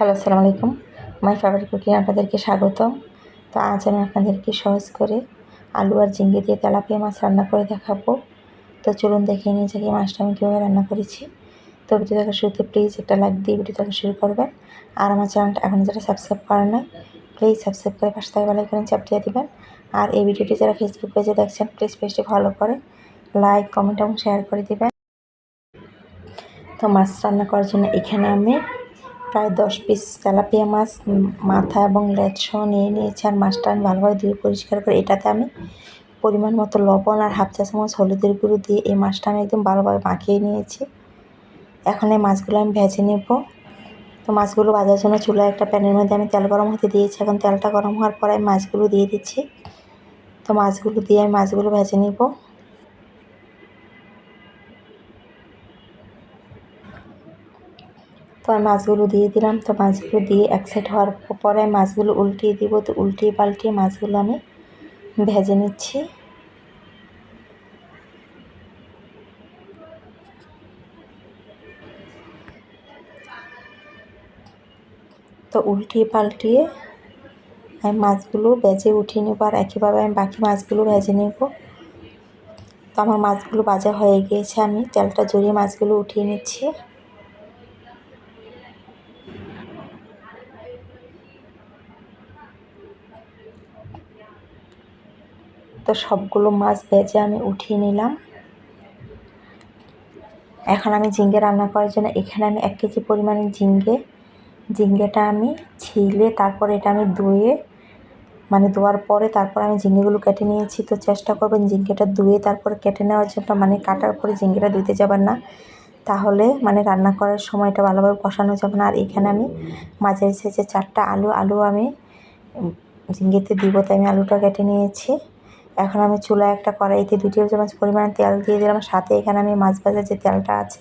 Hello, আসসালামু আলাইকুম। My favourite cooking আপনাদেরকে স্বাগতম। তো আজ আমি আপনাদেরকে সহজ করে আলু আর ঝিঙ্গে দিয়ে তেলাপিয়া মাছ রান্না করে দেখাবো। তো চলুন দেখে নিয়ে যাকে মাছটা আমি কীভাবে রান্না করেছি। তো ভিডিও দেখার শুরুতে প্লিজ একটা লাইক দিয়ে ভিডিও দেখা শুরু করবেন। আর আমার চ্যানেলটা এখন যারা সাবস্ক্রাইব করেন নাই প্লিজ সাবস্ক্রাইব করে পাশে থাকা বেলাইকনে চাপ দিয়ে দেবেন। আর এই ভিডিওটি যারা ফেসবুক পেজে দেখছেন প্লিজ পেজটি ফলো করে লাইক কমেন্ট এবং শেয়ার করে দেবেন। তো মাছ রান্না করার জন্য এখানে আমি প্রায় দশ পিস তেলাপিয়া মাছ, মাথা এবং লেজ সহ নিয়ে নিয়েছি আর মাছটা আমি ভালোভাবে ধুয়ে পরিষ্কার করে এটাতে আমি পরিমাণ মতো লবণ আর হাফ চা চামচ হলুদের গুঁড়ো দিয়ে এই মাছটা আমি একদম ভালোভাবে মাখিয়ে নিয়েছি। এখন এই মাছগুলো আমি ভেজে নেব। তো মাছগুলো ভাজার জন্য চুলায় একটা প্যানের মধ্যে আমি তেল গরম হতে দিয়েছি। এখন তেলটা গরম হওয়ার পরে আমি মাছগুলো দিয়ে দিচ্ছি। তো মাছগুলো দিয়ে আমি মাছগুলো ভেজে নেব। তো আমি মাছগুলো দিয়ে দিলাম। তো মাছগুলো দিয়ে এক সাইড হওয়ার পরে মাছগুলো উল্টিয়ে দিব। তো উল্টিয়ে পাল্টিয়ে মাছগুলো আমি ভেজে নিচ্ছি। তো উল্টিয়ে পাল্টিয়ে আমি মাছগুলো ভেজে উঠিয়ে নেব আর একইভাবে আমি বাকি মাছগুলো ভেজে নেব। তো আমার মাছগুলো ভাজা হয়ে গিয়েছে। আমি তেলটা জড়িয়ে মাছগুলো উঠিয়ে নিচ্ছি। তো সবগুলো মাছ ভেজে আমি উঠিয়ে নিলাম। এখন আমি ঝিঙ্গে রান্না করার জন্য এখানে আমি এক কেজি পরিমাণে ঝিঙ্গে ঝিঙ্গেটা আমি ছিলে, তারপর এটা আমি ধুয়ে মানে ধোয়ার পরে তারপর আমি ঝিঙ্গেগুলো কেটে নিয়েছি। তো চেষ্টা করবেন ঝিঙ্গেটা ধুয়ে তারপরে কেটে নেওয়ার জন্য মানে কাটার পরে ঝিঙ্গেটা ধুতে যাবেন না। তাহলে মানে রান্না করার সময়টা ভালোভাবে কষানো যাবে না। আর এখানে আমি মাঝারি সাইজে চারটা আলু আলু আমি ঝিঙ্গেতে দিব, তাই আমি আলুটা কেটে নিয়েছি। এখন আমি চুলায় একটা কড়াইতে দুই টেবিল চামচ পরিমাণ তেল দিয়ে দিলাম। সাথে এখানে আমি মাছ ভাজার যে তেলটা আছে,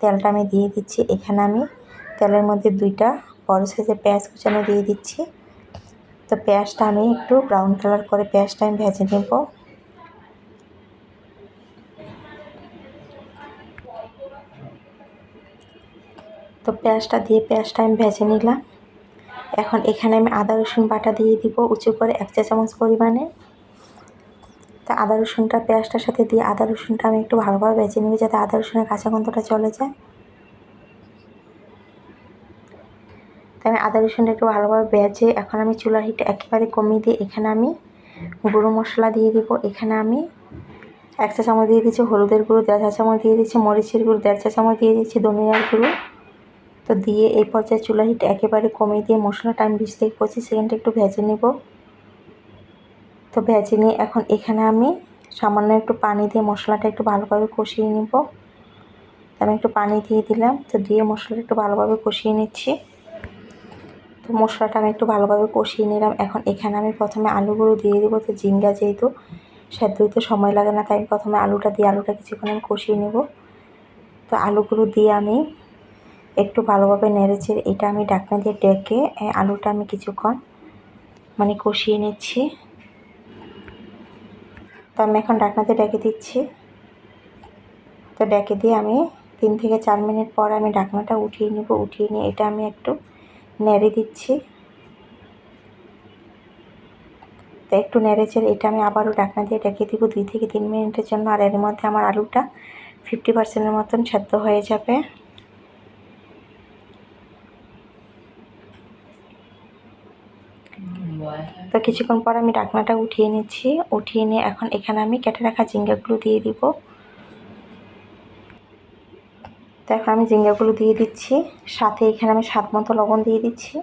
তেলটা আমি দিয়ে দিচ্ছি। এখানে আমি তেলের মধ্যে দুইটা বড় সাইজের পেঁয়াজ কুচানো দিয়ে দিচ্ছি। তো পেঁয়াজটা আমি একটু ব্রাউন কালার করে পেঁয়াজটা আমি ভেজে নেব। তো পেঁয়াজটা দিয়ে পেঁয়াজটা আমি ভেজে নিলাম। এখন এখানে আমি আদা রসুন বাটা দিয়ে দিব উঁচু করে এক চা চামচ পরিমাণে। তা আদা রসুনটা, পেঁয়াজটার সাথে দিয়ে আদা রসুনটা আমি একটু ভালোভাবে বেছে নিবি যাতে আদা রসুনের কাঁচা গন্ধটা চলে যায়। তাই আমি আদা রসুনটা একটু ভালোভাবে বেজে, এখন আমি চুলার হিটটা একেবারে কমিয়ে দিয়ে এখানে আমি গুঁড়ো মশলা দিয়ে দিব। এখানে আমি এক চা চামচ দিয়ে দিচ্ছি হলুদের গুঁড়ো, দেড় চা চামচ দিয়ে দিচ্ছি মরিচের গুঁড়ো, দেড় চা চামচ দিয়ে দিচ্ছি ধনিয়ার গুঁড়ো। তো দিয়ে এই পর্যায়ে চুলা হিট একেবারে কমিয়ে দিয়ে মশলাটা আমি বিশ থেকে পঁচিশ সেকেন্ড একটু ভেজে নেব। তো ভেজে নিয়ে এখন এখানে আমি সামান্য একটু পানি দিয়ে মশলাটা একটু ভালোভাবে কষিয়ে নিব। আমি একটু পানি দিয়ে দিলাম, তো দিয়ে মশলাটা একটু ভালোভাবে কষিয়ে নিচ্ছি। তো মশলাটা আমি একটু ভালোভাবে কষিয়ে নিলাম। এখন এখানে আমি প্রথমে আলুগুলো দিয়ে দেবো, তো জিঙ্গা যেহেতু সেদ্ধ হইতে সময় লাগে না, তাই প্রথমে আলুটা দিয়ে আলুটা কিছুক্ষণ আমি কষিয়ে নেব। তো আলুগুলো দিয়ে আমি একটু ভালোভাবে নেড়েছে এটা আমি ডাকনা দিয়ে ডেকে আলুটা আমি কিছুক্ষণ মানে কষিয়ে নিচ্ছি। তো আমি এখন ডাকনাতে ডেকে দিচ্ছি। তো ডেকে দিয়ে আমি তিন থেকে চার মিনিট পর আমি ডাকনাটা উঠিয়ে নিব, উঠিয়ে নিয়ে এটা আমি একটু নেড়ে দিচ্ছি। তো একটু নেড়েছে এটা আমি আবারও ডাকনা দিয়ে ডেকে দিব দুই থেকে তিন মিনিটের জন্য, আর এর মধ্যে আমার আলুটা ফিফটি পার্সেন্টের মতন সেদ্ধ হয়ে যাবে। তো কিছুক্ষণ পর আমি ডাকনাটা উঠিয়ে নিচ্ছি। উঠিয়ে নিয়ে এখন এখানে আমি কেটে রাখা ঝিঙ্গাগুলো দিয়ে দিব। তো এখন আমি জিঙ্গাগুলো দিয়ে দিচ্ছি। সাথে এখানে আমি স্বাদ মতো লবণ দিয়ে দিচ্ছি।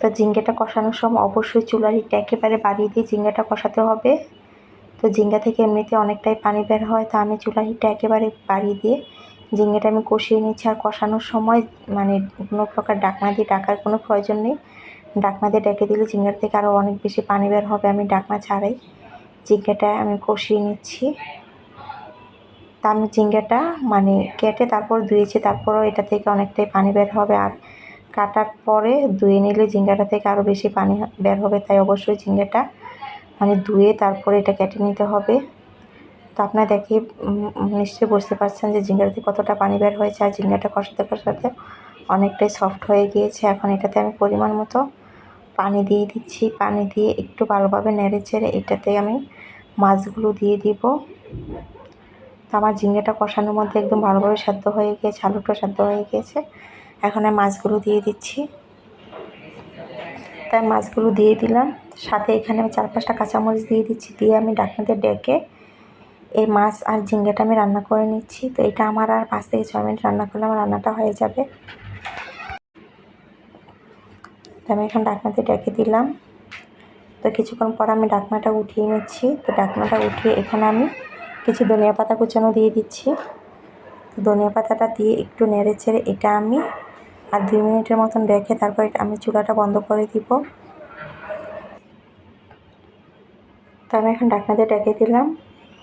তো জিঙ্গাটা কষানোর সময় অবশ্যই চুলার হিটটা একেবারে বাড়িয়ে দিয়ে জিঙ্গাটা কষাতে হবে। তো জিঙ্গা থেকে এমনিতে অনেকটাই পানি বের হয়, তো আমি চুলার হিটটা একেবারে বাড়িয়ে দিয়ে ঝিঙ্গেটা আমি কষিয়ে নিচ্ছি আর কষানোর সময় মানে কোনো প্রকার ডাকনা দিয়ে ডাকার কোনো প্রয়োজন নেই। ডাকনা দিয়ে ডেকে দিলে ঝিঙ্গার থেকে আরও অনেক বেশি পানি বের হবে, আমি ডাকনা ছাড়াই ঝিঙ্গাটা আমি কষিয়ে নিচ্ছি। তা আমি ঝিঙ্গাটা মানে কেটে তারপর ধুয়েছি, তারপরও এটা থেকে অনেকটাই পানি বের হবে আর কাটার পরে ধুয়ে নিলে ঝিঙ্গাটা থেকে আরও বেশি পানি বের হবে, তাই অবশ্যই ঝিঙ্গাটা মানে ধুয়ে তারপরে এটা কেটে নিতে হবে। তো আপনারা দেখে নিশ্চয়ই বুঝতে পারছেন যে ঝিঙ্গাটাতে কতটা পানি বের হয়েছে আর ঝিঙ্গাটা কষাতে কষাতে অনেকটাই সফট হয়ে গিয়েছে। এখন এটাতে আমি পরিমাণ মতো পানি দিয়ে দিচ্ছি। পানি দিয়ে একটু ভালোভাবে নেড়ে চেড়ে এটাতে আমি মাছগুলো দিয়ে দিব। তো আমার ঝিঙ্গাটা কষানোর মধ্যে একদম ভালোভাবে সেদ্ধ হয়ে গিয়েছে, আলুটা সেদ্ধ হয়ে গিয়েছে। এখন আমি মাছগুলো দিয়ে দিচ্ছি। তাই মাছগুলো দিয়ে দিলাম। সাথে এখানে আমি চার পাঁচটা কাঁচামরিচ দিয়ে দিচ্ছি। দিয়ে আমি ডাকনাতে ডেকে এই মাছ আর ঝিঙ্গাটা আমি রান্না করে নিচ্ছি। তো এটা আমার আর পাঁচ থেকে ছয় মিনিট রান্না করলে আমার রান্নাটা হয়ে যাবে। তো আমি এখন ডাকনাতে ডেকে দিলাম। তো কিছুক্ষণ পর আমি ডাকনাটা উঠিয়ে নিচ্ছি। তো ডাকনাটা উঠিয়ে এখানে আমি কিছু ধনিয়া পাতা কুচানো দিয়ে দিচ্ছি। ধনিয়া পাতাটা দিয়ে একটু নেড়ে চেড়ে এটা আমি আর দুই মিনিটের মতন রেখে তারপর আমি চুলাটা বন্ধ করে দিব। তো আমি এখন ডাকনা দিয়ে ডেকে দিলাম।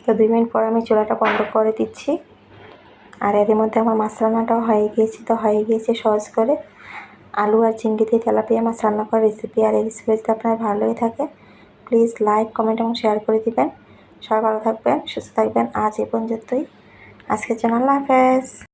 তো দুই মিনিট পর আমি চুলাটা বন্ধ করে দিচ্ছি। আর এর মধ্যে আমার মাছ রান্নাটাও হয়ে গিয়েছে, তো হয়ে গিয়েছে সহজ করে। আলু আর চিংড়ি দিয়ে তেলাপিয়া মাছ রান্না করার রেসিপি আর এই রেসিপি যদি আপনার ভালোই থাকে প্লিজ লাইক কমেন্ট এবং শেয়ার করে দিবেন। সবাই ভালো থাকবেন, সুস্থ থাকবেন। আজ এ পর্যন্তই। আজকের জন্য আল্লাহ হাফেজ।